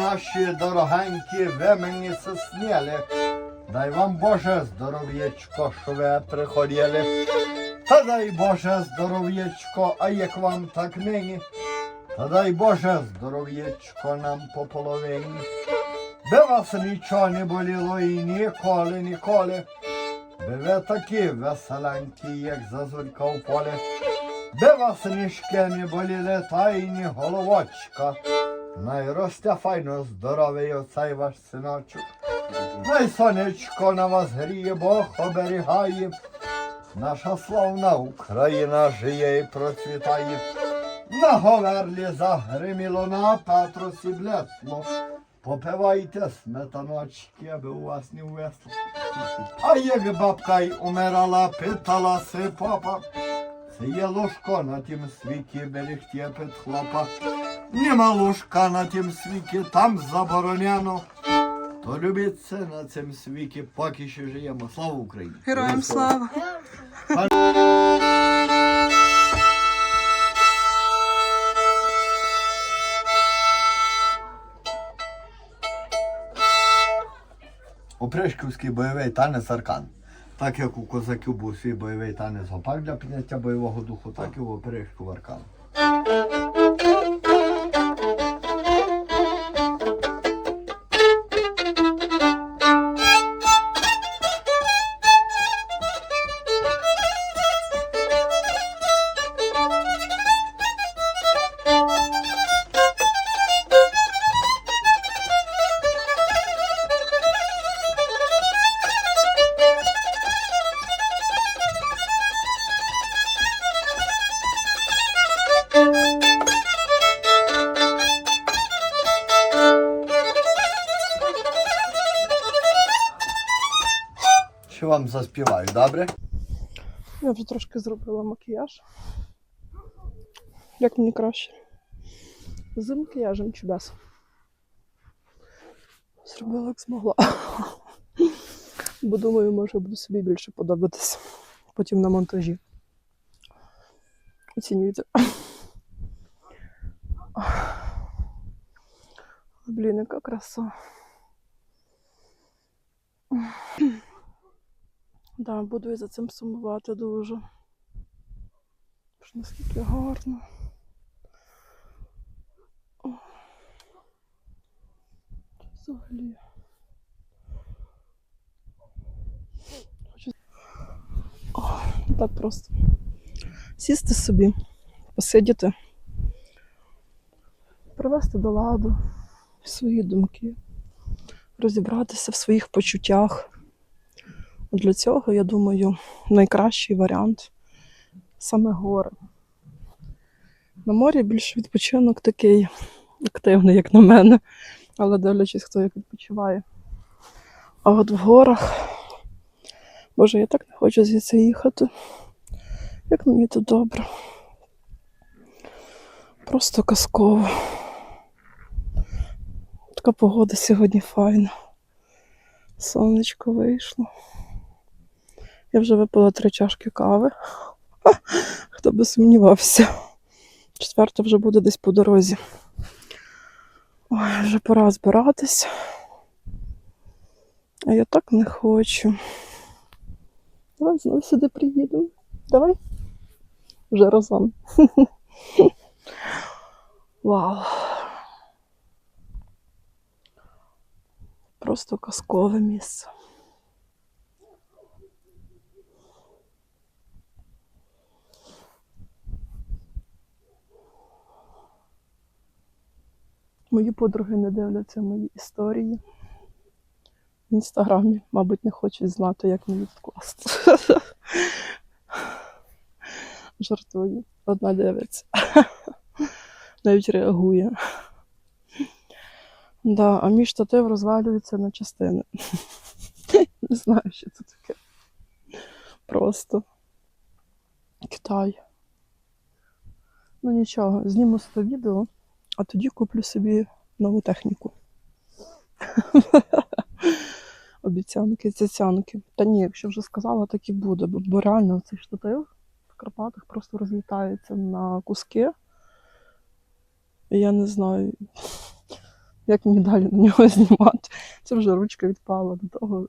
наші дорогенькі, ви мені це сняли. Дай вам Боже здоров'ячко, що ви приходили. Та дай Боже здоров'ячко, а як вам так нині. Та дай Боже здоров'ячко нам по половині. Би вас нічого не боліло і ніколи, ніколи. Би ви такі веселенькі, як зазулька в полі. Би вас ніжки не боліли, та й ні головочка. Найросте файно здоровий оцей ваш синочок. Най сонечко на вас гріє, Бог оберігає. Наша славна Україна жиє і процвітає. На говерлі загриміло, на Петросі блесло. Попивайте сметаночки, аби у вас не ввесло. А як бабка й умирала, питала си папа. Це є ложко на тім світі, берегтє під хлопа. Нема ложка на тім світі, там заборонено. То любиться на цім світі, поки що живемо. Слава Україні! Героям слава! Опришківський бойовий танець аркан. Так як у козаків був свій бойовий танець гопак для підняття бойового духу, так і у Опришків аркан. Вам заспіваю, добре? Я вже трошки зробила макіяж. Як мені краще? З макіяжем чи? Зробила як змогла. Бо думаю, може буду собі більше подобатись. Потім на монтажі. Оцінюйте. Блін, яка краса. Да, буду і за цим сумувати дуже. Ж наскільки гарно. Взагалі. Хочу... О, так просто. Сісти собі, посидіти, привести до ладу свої думки, розібратися в своїх почуттях. Для цього, я думаю, найкращий варіант саме гори. На морі більш відпочинок такий активний, як на мене, але дивлячись, хто як відпочиває. А от в горах, боже, я так не хочу звідси їхати. Як мені тут добре. Просто казково. Така погода сьогодні файна. Сонечко вийшло. Я вже випила три чашки кави. Хто би сумнівався. Четверта вже буде десь по дорозі. Ой, вже пора збиратись. А я так не хочу. Давай знову сюди приїдемо. Давай. Вже разом. Вау. Просто казкове місце. Мої подруги не дивляться мої історії. В інстаграмі, мабуть, не хочуть знати, як мені відкласти. Жартую. Одна дивиться. Навіть реагує. Да, а мій штатив розвалюється на частини. Не знаю, що це таке. Просто Китай. Ну нічого, зніму 100 відео, а тоді куплю собі нову техніку. Обіцянки, цяцянки. Та ні, якщо вже сказала, так і буде, бо, реально цей штатив в Карпатах просто розлітається на куски. І я не знаю. як мені далі на нього знімати. Це вже ручка відпала до того,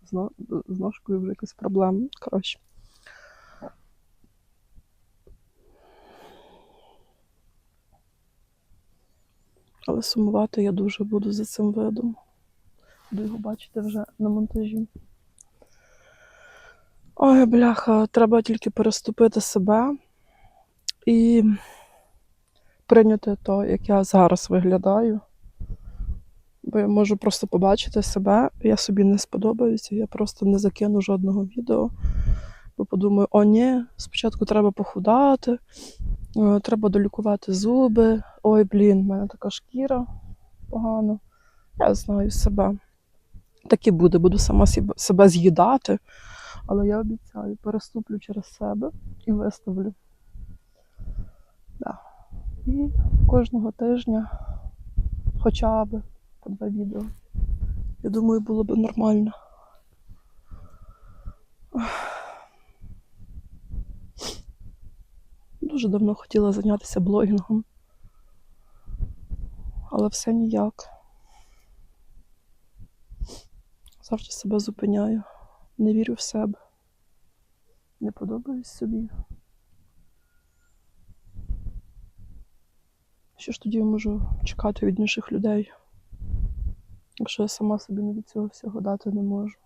з ножкою вже якась проблема. Коротше. Сумувати я дуже буду за цим видом. Буду його бачити вже на монтажі. Ой, бляха, треба тільки переступити себе і прийняти то, як я зараз виглядаю. Бо я можу просто побачити себе, я собі не сподобаюся, я просто не закину жодного відео. Бо подумаю, о, ні, спочатку треба похудати, треба долікувати зуби. Ой, блін, в мене така шкіра погана. Я знаю себе. Так і буде, буду сама себе з'їдати. Але я обіцяю, переступлю через себе і виставлю. Да. І кожного тижня хоча б по два відео. Я думаю, було б нормально. Дуже давно хотіла зайнятися блогінгом. Але все ніяк. Завжди себе зупиняю. Не вірю в себе. Не подобаюсь собі. Що ж тоді я можу чекати від інших людей, якщо я сама собі навіть цього всього дати не можу.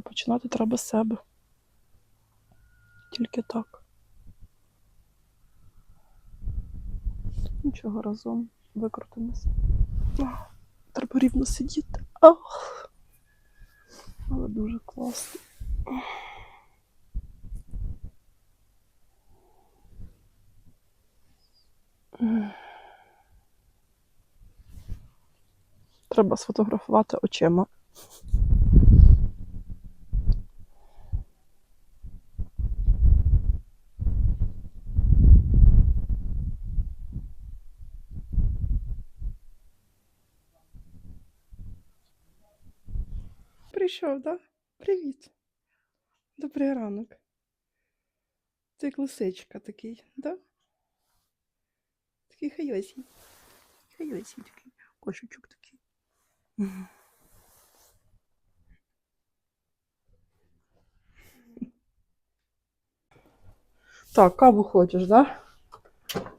А починати треба з себе. Тільки так. Нічого разом викрутимося. Треба рівно сидіти. Ах. Але дуже класно. Треба сфотографувати очима. Прийшов, так? Да? Привіт. Добрий ранок. Ти лисичка такий, да? Такий хайосій. Хайосій такий. Кошечок такий. Так, каву хочеш, да?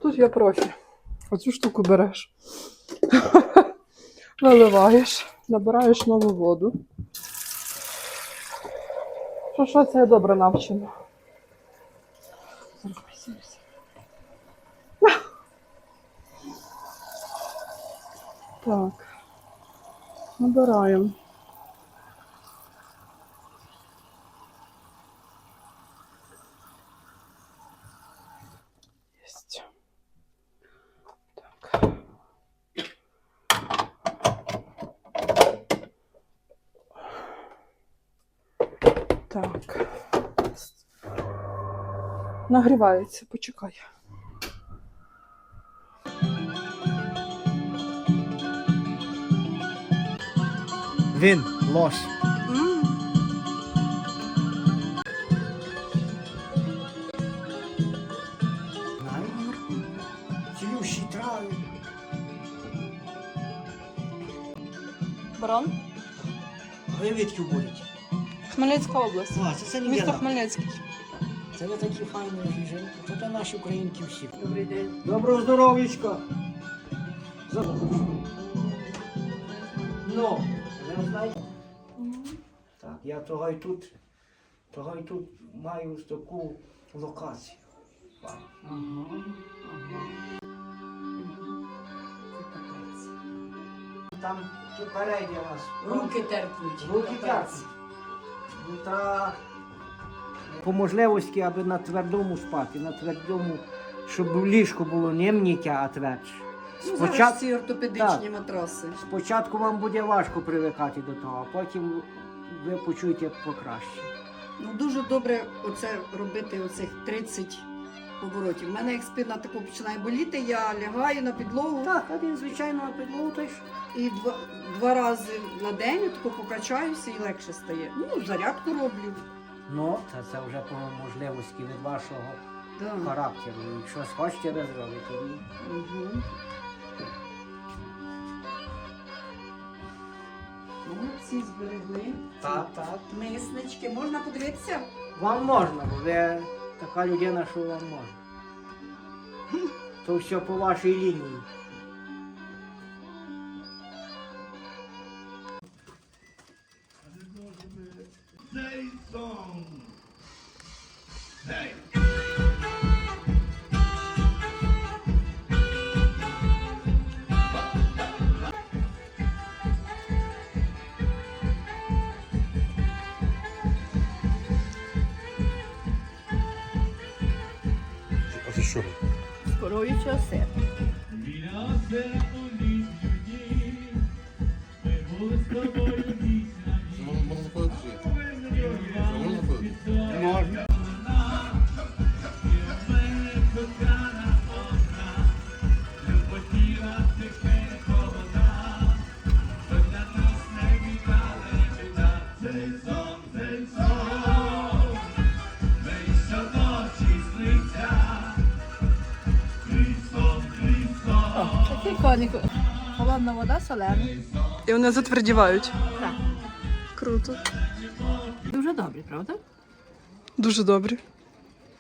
Тут я профі. Оцю штуку береш. Наливаєш, набираєш нову воду. Що, що це я добре навчена. Так. Набираємо. Так. Нагрівається, почекай. Він лось. Цілющі трави. Барон? Ви відки будете? Хмельницька область. А, це, це не Місто я. Хмельницький. Це ви такі файні жінки. Це наші українки всі. Добрий день. Доброго здоров'ячка. За- Ну, ви знаєте? Так, я того й тут, того й тут маю таку локацію. Там попередня нас. Руки терпнуть. Руки терпнуть. Ну, та по можливості, аби на твердому спати, на твердому, щоб ліжко було не м'яке, а твердше. Ну, Спочат- ці ортопедичні Так. матраси. Спочатку вам буде важко привикати до того, а потім ви почуєте покраще. Ну дуже добре оце робити оцих 30 поворотів. У мене як спина тако починає боліти, я лягаю на підлогу Так, один, звичайно, на підлогу теж. і два, два рази на день тако покачаюся і легше стає. Ну, зарядку роблю. Ну, це, це вже по можливості від вашого Да. характеру. Щось хочете ви зробити. ні? Угу. Молодці зберегли. Так, так. Миснички. Можна подивитися? Вам можна, бо ви така людина, що вам може. То все по вашій лінії. А Такий. Холодна вода, солена. І вони затвердівають. Так. Круто. Дуже добре, правда? Дуже добрі.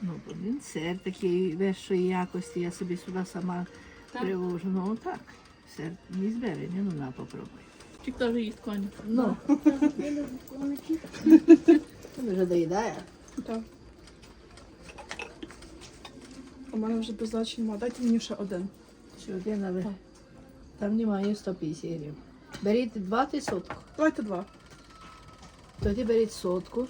Ну, бо він сир такий вищої якості, я собі сюди сама привожу. Ну так, сир не збере, не ну на попробуй. Чи теж їсть коні? Ну. Він вже доїдає. Так. У мене вже без значень. Дайте мені ще один. Що один, але там немає 150 гривень. Беріть два ти сотку. Давайте два. Тоді беріть сотку.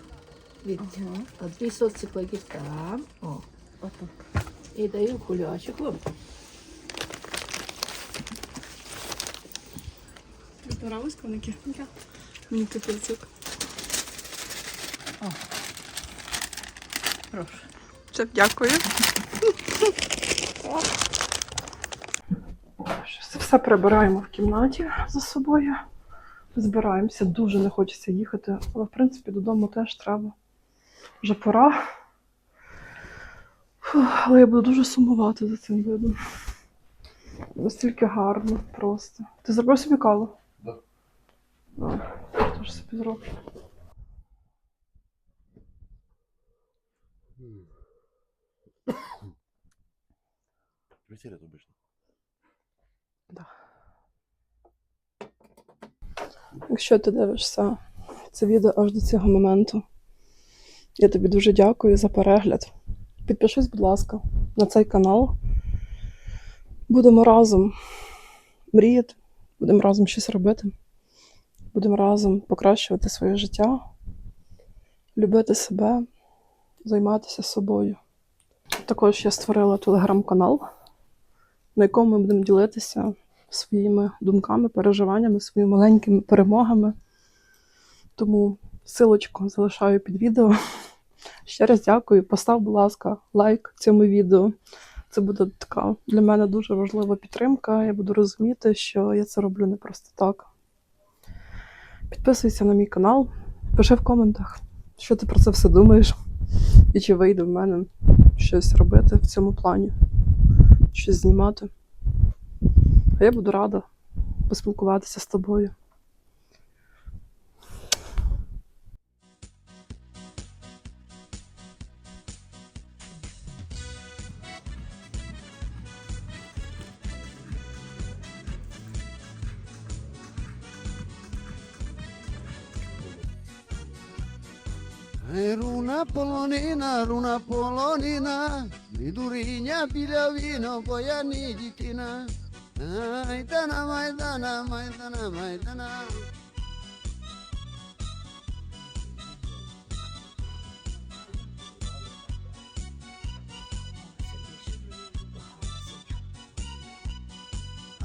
Від, Ага. а дві сотці кладіть там. О. Отак. І даю кульочок вам. Понравились коники? Так. Мені капельцюк. Прошу. Все, дякую. Все прибираємо в кімнаті за собою. Збираємося, дуже не хочеться їхати, але в принципі додому теж треба. Вже пора. Фух, але я буду дуже сумувати за цим видом. Настільки гарно просто. Ти зробив собі каву? Да. А, теж собі зроблю. Вечеря обично. Якщо ти дивишся це відео аж до цього моменту, я тобі дуже дякую за перегляд. Підпишись, будь ласка, на цей канал. Будемо разом мріяти, будемо разом щось робити, будемо разом покращувати своє життя, любити себе, займатися собою. Також я створила телеграм-канал, на якому ми будемо ділитися своїми думками, переживаннями, своїми маленькими перемогами. Тому силочку залишаю під відео. Ще раз дякую. Постав, будь ласка, лайк цьому відео. Це буде така для мене дуже важлива підтримка. Я буду розуміти, що я це роблю не просто так. Підписуйся на мій канал, пиши в коментах, що ти про це все думаєш, і чи вийде в мене щось робити в цьому плані, щось знімати. Я буду рада поспілкуватися з тобою. Runa polonina, runa polonina, vidurinya bilavino boyani ditina. Maidana, maidana, maidana, maidana.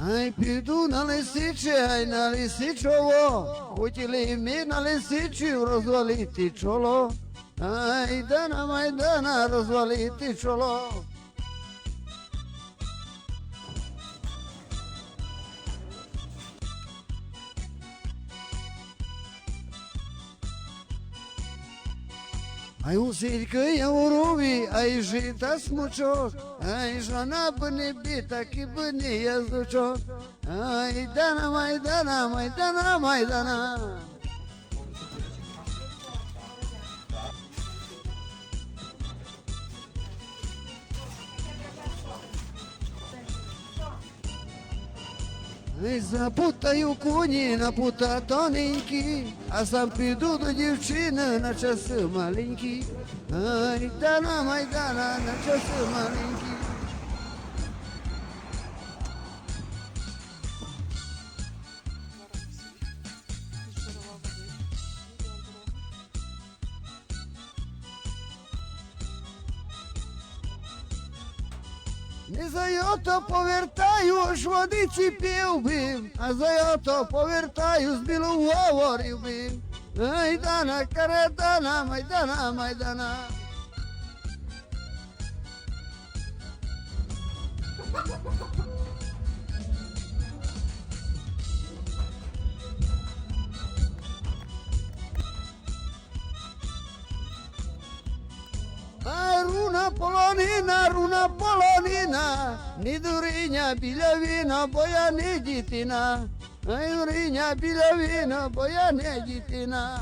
Ай, піду на лисиче, ай на лисичово, хотіли ми на лисичів розвалити чоло. Ай, дана майдана розвалити чоло. Ай усільки яворові, ай жита смучок, ай жона б не біта, б не язучок. Ай дана майдана, майдана, майдана. Ай, запутаю коні на пута тоненькі, а сам піду до дівчини на часи маленькі. Ай, дана майдана на часи маленькі. Не за йото повертаю, аж водиці пів би, а за йото повертаю, з білу говорив би. Майдана, каретана, майдана, майдана. Полонина, руна полонина, ні дуриня біля віна, бо я не дітина. Ай, дуриня біля віна, бо я не дітина.